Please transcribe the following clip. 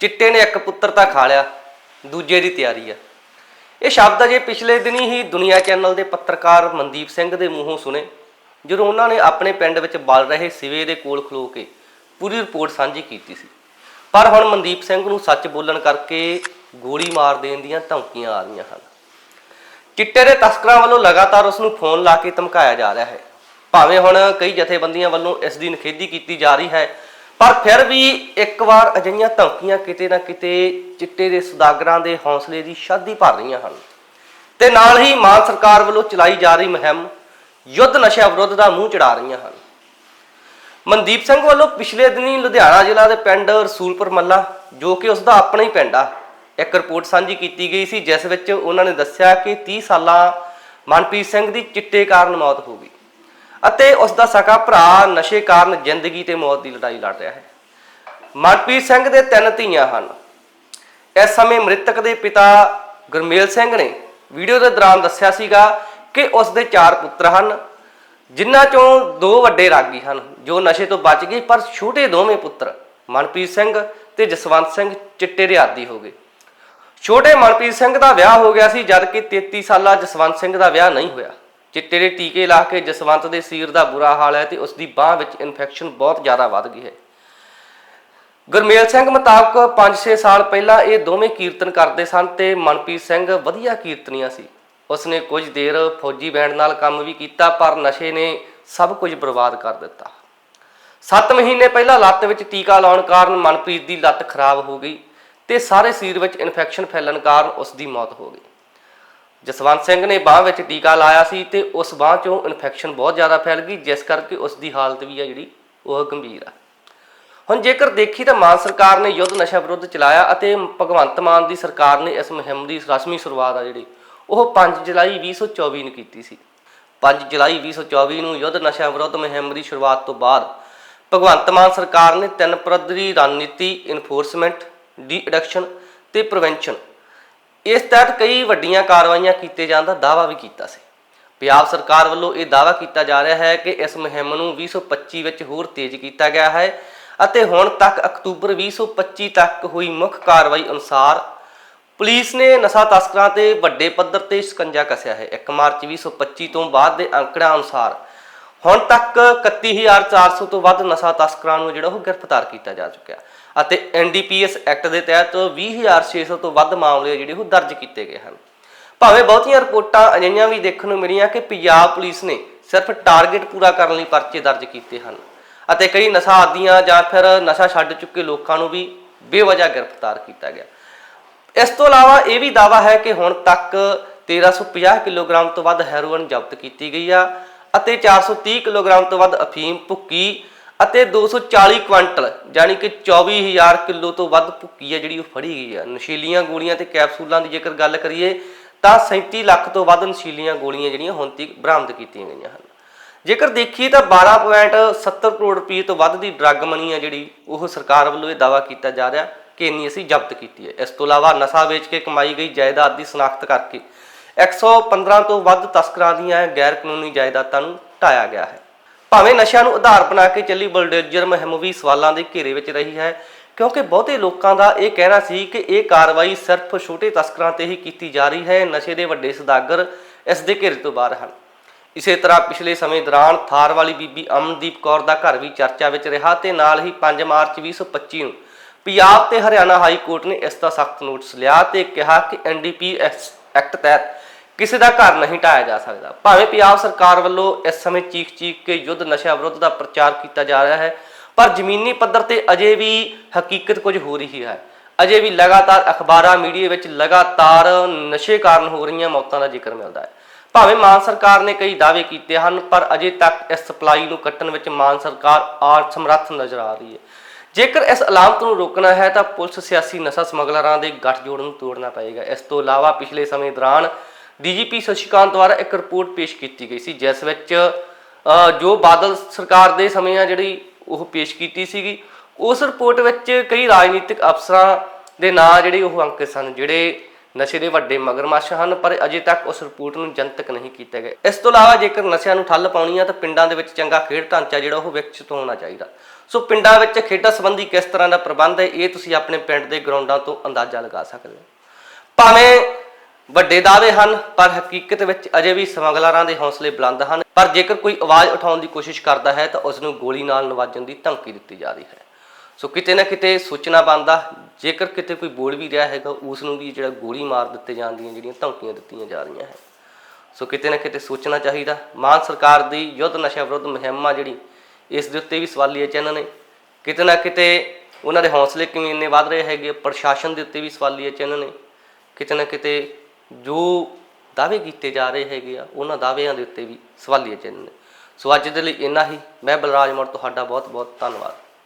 ਚਿੱਟੇ ਨੇ ਇੱਕ ਪੁੱਤਰ ਤਾਂ ਖਾ ਲਿਆ, ਦੂਜੇ ਦੀ ਤਿਆਰੀ ਆ। ਇਹ ਸ਼ਬਦ ਅਜੇ ਪਿਛਲੇ ਦਿਨੀ ਹੀ ਦੁਨੀਆ ਚੈਨਲ ਦੇ ਪੱਤਰਕਾਰ ਮਨਦੀਪ ਸਿੰਘ ਦੇ ਮੂੰਹੋਂ ਸੁਣੇ, ਜਦੋਂ ਉਹਨਾਂ ਨੇ ਆਪਣੇ ਪਿੰਡ ਵਿੱਚ ਬਲ ਰਹੇ ਸਿਵੇ ਦੇ ਕੋਲ ਖਲੋ ਕੇ ਪੂਰੀ ਰਿਪੋਰਟ ਸਾਂਝੀ ਕੀਤੀ ਸੀ। ਪਰ ਹੁਣ ਮਨਦੀਪ ਸਿੰਘ ਨੂੰ ਸੱਚ ਬੋਲਣ ਕਰਕੇ ਗੋਲੀ ਮਾਰ ਦੇਣ ਦੀਆਂ ਧਮਕੀਆਂ ਆ ਰਹੀਆਂ ਹਨ। ਚਿੱਟੇ ਦੇ ਤਸਕਰਾਂ ਵੱਲੋਂ ਲਗਾਤਾਰ ਉਸ ਨੂੰ ਫੋਨ ਲਾ ਕੇ ਧਮਕਾਇਆ ਜਾ ਰਿਹਾ ਹੈ। ਭਾਵੇਂ ਹੁਣ ਕਈ ਜਥੇਬੰਦੀਆਂ ਵੱਲੋਂ ਇਸ ਦੀ ਨਿਖੇਧੀ ਕੀਤੀ ਜਾ ਰਹੀ ਹੈ ਪਰ ਫਿਰ ਵੀ ਇੱਕ ਵਾਰ ਅਜਿਹੀਆਂ ਧਮਕੀਆਂ ਕਿਤੇ ਨਾ ਕਿਤੇ ਚਿੱਟੇ ਦੇ ਸੁਦਾਗਰਾਂ ਦੇ ਹੌਸਲੇ ਦੀ ਸ਼ਾਦੀ ਭਰ ਰਹੀਆਂ ਹਨ। ਤੇ ਨਾਲ ਹੀ ਮਾਨ ਸਰਕਾਰ ਵੱਲੋਂ ਚਲਾਈ ਜਾ ਰਹੀ ਮੁਹਿੰਮ ਯੁੱਧ ਨਸ਼ਾ ਵਿਰੁੱਧ ਦਾ ਮੂੰਹ ਚੜਾ ਰਹੀਆਂ ਹਨ। ਮਨਦੀਪ ਸਿੰਘ ਵੱਲੋਂ ਪਿਛਲੇ ਦਿਨੀ ਲੁਧਿਆਣਾ ਜ਼ਿਲ੍ਹਾ ਦੇ ਪਿੰਡ ਰਸੂਲਪੁਰ ਮੱਲਾ, ਜੋ ਕਿ ਉਸ ਦਾ ਆਪਣਾ ਹੀ ਪਿੰਡ ਆ, ਇੱਕ ਰਿਪੋਰਟ ਸਾਂਝੀ ਕੀਤੀ ਗਈ ਸੀ, ਜਿਸ ਵਿੱਚ ਉਹਨਾਂ ਨੇ ਦੱਸਿਆ ਕਿ 30 ਸਾਲਾਂ ਮਨਪ੍ਰੀਤ ਸਿੰਘ ਦੀ ਚਿੱਟੇ ਕਾਰਨ ਮੌਤ ਹੋ ਗਈ। ਅਤੇ ਉਸ ਦਾ ਸਕਾ ਭਰਾ ਨਸ਼ੇ ਕਾਰਨ ਜ਼ਿੰਦਗੀ ਤੇ ਮੌਤ ਦੀ ਲੜਾਈ ਲੜ ਰਿਹਾ ਹੈ। ਮਨਪ੍ਰੀਤ ਸਿੰਘ ਦੇ ਤਿੰਨ ਧੀਆਂ ਹਨ। ਇਸ ਸਮੇਂ ਮ੍ਰਿਤਕ ਦੇ ਪਿਤਾ ਗੁਰਮੇਲ ਸਿੰਘ ਨੇ ਵੀਡੀਓ ਦੇ ਦੌਰਾਨ ਦੱਸਿਆ ਸੀਗਾ ਕਿ ਉਸ ਦੇ ਚਾਰ ਪੁੱਤਰ ਹਨ, ਜਿਨ੍ਹਾਂ ਚੋਂ ਦੋ ਵੱਡੇ ਰਾਗੀ ਹਨ, ਜੋ ਨਸ਼ੇ ਤੋਂ ਬਚ ਗਏ, ਪਰ ਛੋਟੇ ਦੋਵੇਂ ਪੁੱਤਰ ਮਨਪ੍ਰੀਤ ਸਿੰਘ ਤੇ ਜਸਵੰਤ ਸਿੰਘ ਚਿੱਟੇ ਦੇ ਆਦੀ ਹੋ ਗਏ। ਛੋਟੇ ਮਨਪ੍ਰੀਤ ਸਿੰਘ ਦਾ ਵਿਆਹ ਹੋ ਗਿਆ ਸੀ ਜਦ ਕਿ 33 ਸਾਲਾ ਜਸਵੰਤ ਸਿੰਘ ਦਾ ਵਿਆਹ ਨਹੀਂ ਹੋਇਆ। ਚਿੱਟੇ ਦੇ ਟੀਕੇ ਲਾ ਕੇ ਜਸਵੰਤ ਦੇ ਸਿਰ ਦਾ ਬੁਰਾ ਹਾਲ ਹੈ ਤੇ ਉਸ ਦੀ ਬਾਹ ਵਿੱਚ ਇਨਫੈਕਸ਼ਨ ਬਹੁਤ ਜ਼ਿਆਦਾ ਵੱਧ ਗਈ ਹੈ। ਗੁਰਮੇਲ ਸਿੰਘ ਮੁਤਾਬਕ 5-6 ਸਾਲ ਪਹਿਲਾਂ ਇਹ ਦੋਵੇਂ ਕੀਰਤਨ ਕਰਦੇ ਸਨ ਤੇ ਮਨਪ੍ਰੀਤ ਸਿੰਘ ਵਧੀਆ ਕੀਰਤਨੀਆ ਸੀ। ਉਸਨੇ ਕੁਝ ਦੇਰ ਫੌਜੀ ਬੈਂਡ ਨਾਲ ਕੰਮ ਵੀ ਕੀਤਾ, ਪਰ ਨਸ਼ੇ ਨੇ ਸਭ ਕੁਝ ਬਰਬਾਦ ਕਰ ਦਿੱਤਾ। 7 ਮਹੀਨੇ ਪਹਿਲਾਂ ਲੱਤ ਵਿੱਚ ਟੀਕਾ ਲਾਉਣ ਕਾਰਨ ਮਨਪ੍ਰੀਤ ਦੀ ਲੱਤ ਖਰਾਬ ਹੋ ਗਈ ਤੇ ਸਾਰੇ ਸਰੀਰ ਵਿੱਚ ਇਨਫੈਕਸ਼ਨ ਫੈਲਣ ਕਾਰਨ ਉਸ ਦੀ ਮੌਤ ਹੋ ਗਈ। ਜਸਵੰਤ ਸਿੰਘ ਨੇ ਬਾਹ ਵਿੱਚ ਟੀਕਾ ਲਾਇਆ ਸੀ ਤੇ ਉਸ ਬਾਹ ਚੋਂ ਇਨਫੈਕਸ਼ਨ ਬਹੁਤ ਜ਼ਿਆਦਾ ਫੈਲ ਗਈ, ਜਿਸ ਕਰਕੇ ਉਸ ਦੀ ਹਾਲਤ ਵੀ ਆ ਜਿਹੜੀ, ਉਹ ਗੰਭੀਰ ਆ। ਹੁਣ ਜੇਕਰ ਦੇਖੀ ਤਾਂ ਮਾਨ ਸਰਕਾਰ ਨੇ ਯੁੱਧ ਨਸ਼ਾ ਵਿਰੁੱਧ ਚਲਾਇਆ ਅਤੇ ਭਗਵੰਤ ਮਾਨ ਦੀ ਸਰਕਾਰ ਨੇ ਇਸ ਮੁਹਿੰਮ ਦੀ ਰਸਮੀ ਸ਼ੁਰੂਆਤ ਆ ਜਿਹੜੀ, ਉਹ 5 ਜੁਲਾਈ 2024 ਨੂੰ ਕੀਤੀ ਸੀ। 5 ਜੁਲਾਈ 2024 ਨੂੰ ਯੁੱਧ ਨਸ਼ਾ ਵਿਰੁੱਧ ਮੁਹਿੰਮ ਦੀ ਸ਼ੁਰੂਆਤ ਤੋਂ ਬਾਅਦ ਭਗਵੰਤ ਮਾਨ ਸਰਕਾਰ ਨੇ ਤਿੰਨ ਪੱਧਰੀ ਰਣਨੀਤੀ ਇਨਫੋਰਸਮੈਂਟ ਡੀ ਐਡਿਕਸ਼ਨ ਤੇ ਪ੍ਰੀਵੈਂਸ਼ਨ ਇਸ ਤਹਿਤ ਕਈ ਵੱਡੀਆਂ ਕਾਰਵਾਈਆਂ ਕੀਤੇ ਜਾਣ ਦਾ ਦਾਅਵਾ ਵੀ ਕੀਤਾ ਸੀ। ਪੰਜਾਬ ਸਰਕਾਰ ਵੱਲੋਂ ਇਹ ਦਾਅਵਾ ਕੀਤਾ ਜਾ ਰਿਹਾ ਹੈ ਕਿ ਇਸ ਮੁਹਿੰਮ ਨੂੰ 2025 ਵਿੱਚ ਹੋਰ ਤੇਜ਼ ਕੀਤਾ ਗਿਆ ਹੈ ਅਤੇ ਹੁਣ ਤੱਕ ਅਕਤੂਬਰ 2025 ਤੱਕ ਹੋਈ ਮੁੱਖ ਕਾਰਵਾਈ ਅਨੁਸਾਰ ਪੁਲਿਸ ਨੇ ਨਸ਼ਾ ਤਸਕਰਾਂ ਤੇ ਵੱਡੇ ਪੱਧਰ ਤੇ ਸ਼ਿਕੰਜਾ ਕੱਸਿਆ ਹੈ। 1 ਮਾਰਚ 2025 ਤੋਂ ਬਾਅਦ ਦੇ ਅੰਕੜਿਆਂ ਅਨੁਸਾਰ ਹੁਣ ਤੱਕ 31400 ਤੋਂ ਵੱਧ ਨਸ਼ਾ ਤਸਕਰਾਂ ਨੂੰ ਜਿਹੜਾ ਉਹ ਗ੍ਰਿਫਤਾਰ ਕੀਤਾ ਜਾ ਚੁੱਕਿਆ। ਅਤੇ ਐਨਡੀਪੀਐਸ ਐਕਟ ਦੇ ਤਹਿਤ 20600 ਤੋਂ ਵੱਧ ਮਾਮਲੇ ਜਿਹੜੇ ਉਹ ਦਰਜ ਕੀਤੇ ਗਏ ਹਨ। ਭਾਵੇਂ ਬਹੁਤੀਆਂ ਰਿਪੋਰਟਾਂ ਅਜਿਹੀਆਂ ਵੀ ਦੇਖਣ ਨੂੰ ਮਿਲੀਆਂ ਕਿ ਪੰਜਾਬ ਪੁਲਿਸ ਨੇ ਸਿਰਫ ਟਾਰਗੇਟ ਪੂਰਾ ਕਰਨ ਲਈ ਪਰਚੇ ਦਰਜ ਕੀਤੇ ਹਨ ਅਤੇ ਕਈ ਨਸ਼ਾ ਆਦੀਆਂ ਜਾਂ ਫਿਰ ਨਸ਼ਾ ਛੱਡ ਚੁੱਕੇ ਲੋਕਾਂ ਨੂੰ ਵੀ ਬੇਵਜ੍ਹਾ ਗ੍ਰਿਫਤਾਰ ਕੀਤਾ ਗਿਆ। ਇਸ ਤੋਂ ਇਲਾਵਾ ਇਹ ਵੀ ਦਾਵਾ ਹੈ ਕਿ ਹੁਣ ਤੱਕ 1350 ਕਿਲੋਗ੍ਰਾਮ ਤੋਂ ਵੱਧ ਹੈਰੋਇਨ ਜ਼ਬਤ ਕੀਤੀ ਗਈ ਆ ਅਤੇ 430 ਕਿਲੋਗ੍ਰਾਮ ਤੋਂ ਵੱਧ ਅਫੀਮ, ਭੁੱਕੀ ਅਤੇ 240 ਕੁਇੰਟਲ, ਯਾਨੀ ਕਿ 24000 ਕਿਲੋ ਤੋਂ ਵੱਧ ਭੁੱਕੀ ਹੈ ਜਿਹੜੀ ਉਹ ਫੜੀ ਗਈ ਹੈ। ਨਸ਼ੀਲੀਆਂ ਗੋਲੀਆਂ ਤੇ ਕੈਪਸੂਲਾਂ ਦੀ ਜੇਕਰ ਗੱਲ ਕਰੀਏ, ਤਾਂ 37 ਲੱਖ ਤੋਂ ਵੱਧ ਨਸ਼ੀਲੀਆਂ ਗੋਲੀਆਂ ਜਿਹੜੀਆਂ ਹੁਣ ਤੱਕ ਬਰਾਮਦ ਕੀਤੀਆਂ ਗਈਆਂ ਹਨ। ਜੇਕਰ ਦੇਖੀਏ ਤਾਂ 12.70 ਕਰੋੜ ਰੁਪਏ ਤੋਂ ਵੱਧ ਦੀ ਡਰੱਗ ਮਨੀ ਹੈ ਜਿਹੜੀ ਉਹ ਸਰਕਾਰ ਵੱਲੋਂ ਇਹ ਦਾਵਾ ਕੀਤਾ ਜਾ ਰਿਹਾ ਕਿ ਇੰਨੀ ਅਸੀਂ ਜ਼ਬਤ ਕੀਤੀ ਹੈ। ਇਸ ਤੋਂ ਇਲਾਵਾ ਨਸ਼ਾ ਵੇਚ ਕੇ ਕਮਾਈ ਗਈ ਜਾਇਦਾਦ ਦੀ ਸ਼ਨਾਖਤ ਕਰਕੇ 115 ਤੋਂ ਵੱਧ ਤਸਕਰਾਂ ਦੀਆਂ ਗੈਰ ਕਾਨੂੰਨੀ ਜਾਇਦਾਦਾਂ ਨੂੰ ਢਾਇਆ ਗਿਆ ਹੈ। ਭਾਵੇਂ ਨਸ਼ਿਆਂ ਨੂੰ ਆਧਾਰ ਬਣਾ ਕੇ ਚੱਲੀ ਬੁਲਡੋਜ਼ਰ ਮੁਹਿੰਮ ਵੀ ਸਵਾਲਾਂ ਦੇ ਘੇਰੇ ਵਿੱਚ ਰਹੀ ਹੈ, ਕਿਉਂਕਿ ਬਹੁਤੇ ਲੋਕਾਂ ਦਾ ਇਹ ਕਹਿਣਾ ਸੀ ਕਿ ਇਹ ਕਾਰਵਾਈ ਸਿਰਫ ਛੋਟੇ ਤਸਕਰਾਂ ਤੇ ਹੀ ਕੀਤੀ ਜਾ ਰਹੀ ਹੈ, ਨਸ਼ੇ ਦੇ ਵੱਡੇ ਸੌਦਾਗਰ ਇਸ ਦੇ ਘੇਰੇ ਤੋਂ ਬਾਹਰ ਹਨ। ਇਸੇ ਤਰ੍ਹਾਂ ਪਿਛਲੇ ਸਮੇਂ ਦੌਰਾਨ ਥਾਰ ਵਾਲੀ ਬੀਬੀ ਅਮਨਦੀਪ ਕੌਰ ਦਾ ਘਰ ਵੀ ਚਰਚਾ ਵਿੱਚ ਰਿਹਾ ਤੇ ਨਾਲ ਹੀ 5 ਮਾਰਚ 2025 ਨੂੰ ਪੰਜਾਬ ਤੇ ਹਰਿਆਣਾ ਹਾਈ ਕੋਰਟ ਨੇ ਇਸ ਦਾ ਸਖਤ ਨੋਟਿਸ ਲਿਆ ਤੇ ਕਿਹਾ ਕਿ ਐਨਡੀਪੀਐਸ ਐਕਟ ਤਹਿਤ ਕਿਸੇ ਦਾ ਘਰ ਨਹੀਂ ਢਾਇਆ ਜਾ ਸਕਦਾ। ਭਾਵੇਂ ਪੰਜਾਬ ਸਰਕਾਰ ਵੱਲੋਂ ਇਸ ਸਮੇਂ ਚੀਖ ਚੀਖ ਕੇ ਯੁੱਧ ਨਸ਼ਾ ਵਿਰੁੱਧ ਦਾ ਪ੍ਰਚਾਰ ਕੀਤਾ ਜਾ ਰਿਹਾ ਹੈ, ਪਰ ਜ਼ਮੀਨੀ ਪੱਧਰ ਤੇ ਅਜੇ ਵੀ ਹਕੀਕਤ ਕੁਝ ਹੋ ਰਹੀ ਹੈ। ਅਜੇ ਵੀ ਲਗਾਤਾਰ ਅਖਬਾਰਾਂ, ਮੀਡੀਆ ਵਿੱਚ ਲਗਾਤਾਰ ਨਸ਼ੇ ਕਾਰਨ ਹੋ ਰਹੀਆਂ ਮੌਤਾਂ ਦਾ ਜ਼ਿਕਰ ਮਿਲਦਾ ਹੈ। ਭਾਵੇਂ ਮਾਨ ਸਰਕਾਰ ਨੇ ਕਈ ਦਾਅਵੇ ਕੀਤੇ ਹਨ, ਪਰ ਅਜੇ ਤੱਕ ਇਸ ਸਪਲਾਈ ਨੂੰ ਕੱਟਣ ਵਿੱਚ ਮਾਨ ਸਰਕਾਰ ਅਸਮਰੱਥ ਨਜ਼ਰ ਆ ਰਹੀ ਹੈ। ਜੇਕਰ ਇਸ ਅਲਾਮਤ ਨੂੰ ਰੋਕਣਾ ਹੈ, ਤਾਂ ਪੁਲਿਸ ਸਿਆਸੀ ਨਸ਼ਾ ਸਮਗਲਰਾਂ ਦੇ ਗੱਠਜੋੜ ਨੂੰ ਤੋੜਨਾ ਪਏਗਾ। ਇਸ ਤੋਂ ਇਲਾਵਾ ਪਿਛਲੇ ਸਮੇਂ ਦੌਰਾਨ ਡੀਜੀਪੀ ਸ਼ਸ਼ੀਕਾਂਤ ਦੁਆਰਾ ਇੱਕ ਰਿਪੋਰਟ ਪੇਸ਼ ਕੀਤੀ ਗਈ ਸੀ, ਜਿਸ ਵਿੱਚ ਜੋ ਬਾਦਲ ਸਰਕਾਰ ਦੇ ਸਮੇਂ ਆ ਜਿਹੜੀ ਉਹ ਪੇਸ਼ ਕੀਤੀ ਸੀਗੀ, ਉਸ ਰਿਪੋਰਟ ਵਿੱਚ ਕਈ ਰਾਜਨੀਤਿਕ ਅਫਸਰਾਂ ਦੇ ਨਾਂ ਜਿਹੜੇ ਉਹ ਅੰਕਿਤ ਸਨ, ਜਿਹੜੇ ਨਸ਼ੇ ਦੇ ਵੱਡੇ ਮਗਰਮੱਛ ਹਨ, ਪਰ ਅਜੇ ਤੱਕ ਉਸ ਰਿਪੋਰਟ ਨੂੰ ਜਨਤਕ ਨਹੀਂ ਕੀਤਾ ਗਿਆ ਇਸ ਤੋਂ ਇਲਾਵਾ ਜੇਕਰ ਨਸ਼ਿਆਂ ਨੂੰ ਠੱਲ ਪਾਉਣੀ ਆ ਤਾਂ ਪਿੰਡਾਂ ਦੇ ਵਿੱਚ ਚੰਗਾ ਖੇਡ ਢਾਂਚਾ ਜਿਹੜਾ ਉਹ ਵਿਕਸਿਤ ਹੋਣਾ ਚਾਹੀਦਾ। ਸੋ ਪਿੰਡਾਂ ਵਿੱਚ ਖੇਡਾਂ ਸੰਬੰਧੀ ਕਿਸ ਤਰ੍ਹਾਂ ਦਾ ਪ੍ਰਬੰਧ ਹੈ, ਇਹ ਤੁਸੀਂ ਆਪਣੇ ਪਿੰਡ ਦੇ ਗਰਾਊਂਡਾਂ ਤੋਂ ਅੰਦਾਜ਼ਾ ਲਗਾ ਸਕਦੇ ਹੋ। ਭਾਵੇਂ ਵੱਡੇ ਦਾਅਵੇ ਹਨ, ਪਰ ਹਕੀਕਤ ਵਿੱਚ ਅਜੇ ਵੀ ਸਮਗਲਰਾਂ ਦੇ ਹੌਸਲੇ ਬੁਲੰਦ ਹਨ। ਪਰ ਜੇਕਰ ਕੋਈ ਆਵਾਜ਼ ਉਠਾਉਣ ਦੀ ਕੋਸ਼ਿਸ਼ ਕਰਦਾ ਹੈ, ਤਾਂ ਉਸ ਨੂੰ ਗੋਲੀ ਨਾਲ ਨਵਾਜਣ ਦੀ ਧਮਕੀ ਦਿੱਤੀ ਜਾ ਰਹੀ ਹੈ। ਸੋ ਕਿਤੇ ਨਾ ਕਿਤੇ ਸੋਚਣਾ ਬਣਦਾ, ਜੇਕਰ ਕਿਤੇ ਕੋਈ ਬੋਲ ਵੀ ਰਿਹਾ ਹੈਗਾ ਉਸ ਨੂੰ ਵੀ ਜਿਹੜਾ ਗੋਲੀ ਮਾਰ ਦਿੱਤੇ ਜਾਣ ਦੀਆਂ ਜਿਹੜੀਆਂ ਧਮਕੀਆਂ ਦਿੱਤੀਆਂ ਜਾ ਰਹੀਆਂ ਹੈ ਸੋ ਕਿਤੇ ਨਾ ਕਿਤੇ ਸੋਚਣਾ ਚਾਹੀਦਾ, ਮਾਨ ਸਰਕਾਰ ਦੀ ਯੁੱਧ ਨਸ਼ਾ ਵਿਰੁੱਧ ਮੁਹਿੰਮ ਆ ਜਿਹੜੀ, ਇਸ ਦੇ ਉੱਤੇ ਵੀ ਸਵਾਲੀਆ ਚਿੰਨ੍ਹ ਨੇ। ਕਿਤੇ ਨਾ ਕਿਤੇ ਉਹਨਾਂ ਦੇ ਹੌਸਲੇ ਕਿਵੇਂ ਇੰਨੇ ਵੱਧ ਰਹੇ ਹੈਗੇ, ਪ੍ਰਸ਼ਾਸਨ ਦੇ ਉੱਤੇ ਵੀ ਸਵਾਲੀਆ ਚਿੰਨ੍ਹ ਨੇ। ਕਿਤੇ ਨਾ ਕਿਤੇ ਜੋ ਦਾਅਵੇ ਕੀਤੇ ਜਾ ਰਹੇ ਹੈਗੇ ਆ, ਉਹਨਾਂ ਦਾਅਵਿਆਂ ਦੇ ਉੱਤੇ ਵੀ ਸਵਾਲੀਆ ਚਿੰਨ੍ਹ ਨੇ। ਸੋ ਅੱਜ ਦੇ ਲਈ ਇੰਨਾ ਹੀ। ਮੈਂ ਬਲਰਾਜ ਮੋੜ, ਤੁਹਾਡਾ ਬਹੁਤ ਬਹੁਤ ਧੰਨਵਾਦ।